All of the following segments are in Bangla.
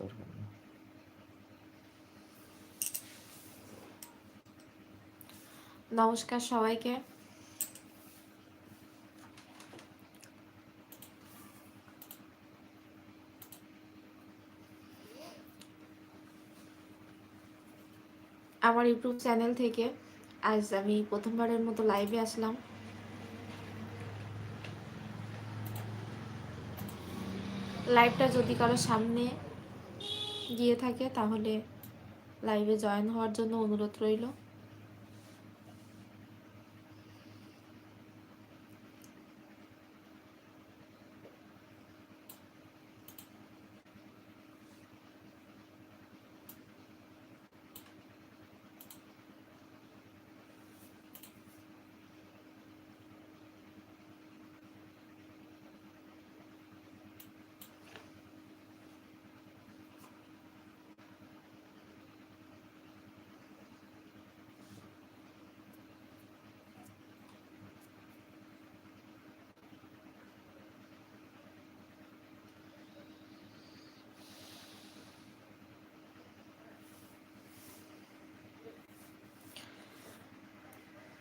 দরকার নেই। নমস্কার সবাইকে। আমার ইউটিউব চ্যানেল থেকে আজ আমি প্রথমবারের মতো লাইভে আসলাম। লাইভটা যদি কারও সামনে গিয়ে থাকে তাহলে লাইভে জয়েন হওয়ার জন্য অনুরোধ রইল।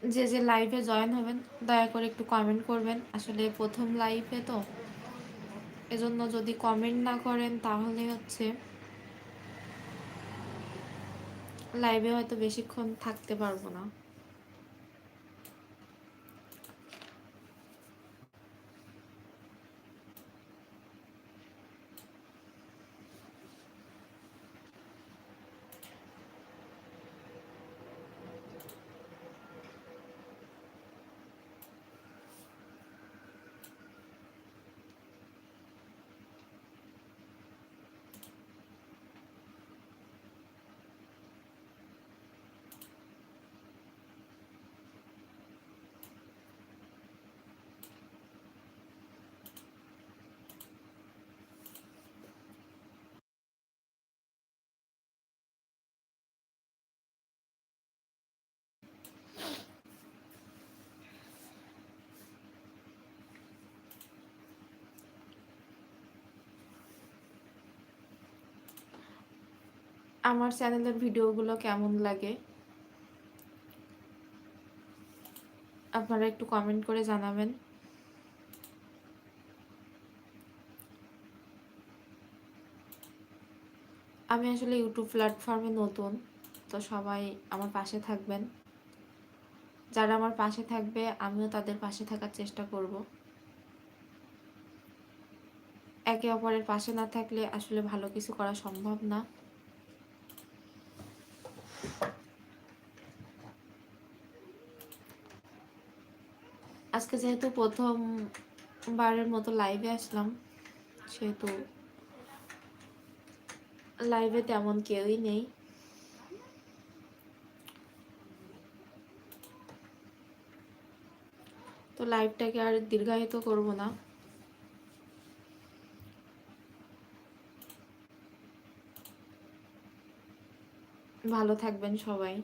যে যে লাইভে জয়েন হবেন, দয়া করে একটু কমেন্ট করবেন। আসলে প্রথম লাইভে তো। এজন্য যদি কমেন্ট না করেন, তাহলে হচ্ছে লাইভে হয়তো বেশিক্ষণ থাকতে পারব না। আমার চ্যানেলের ভিডিওগুলো কেমন লাগে? আপনারা একটু কমেন্ট করে জানাবেন। আমি আসলে ইউটিউব প্ল্যাটফর্মে নতুন, তো সবাই আমার পাশে থাকবেন। যারা আমার পাশে থাকবে, আমিও তাদের পাশে থাকার চেষ্টা করব। একে অপরের পাশে না থাকলে আসলে ভালো কিছু করা সম্ভব না। আজকে যেহেতু প্রথম বারের মতো লাইভে আসলাম, সেহেতু লাইভে তেমন কেউই নেই। তো লাইভটাকে আর দীর্ঘায়িত করব না। ভালো থাকবেন সবাই।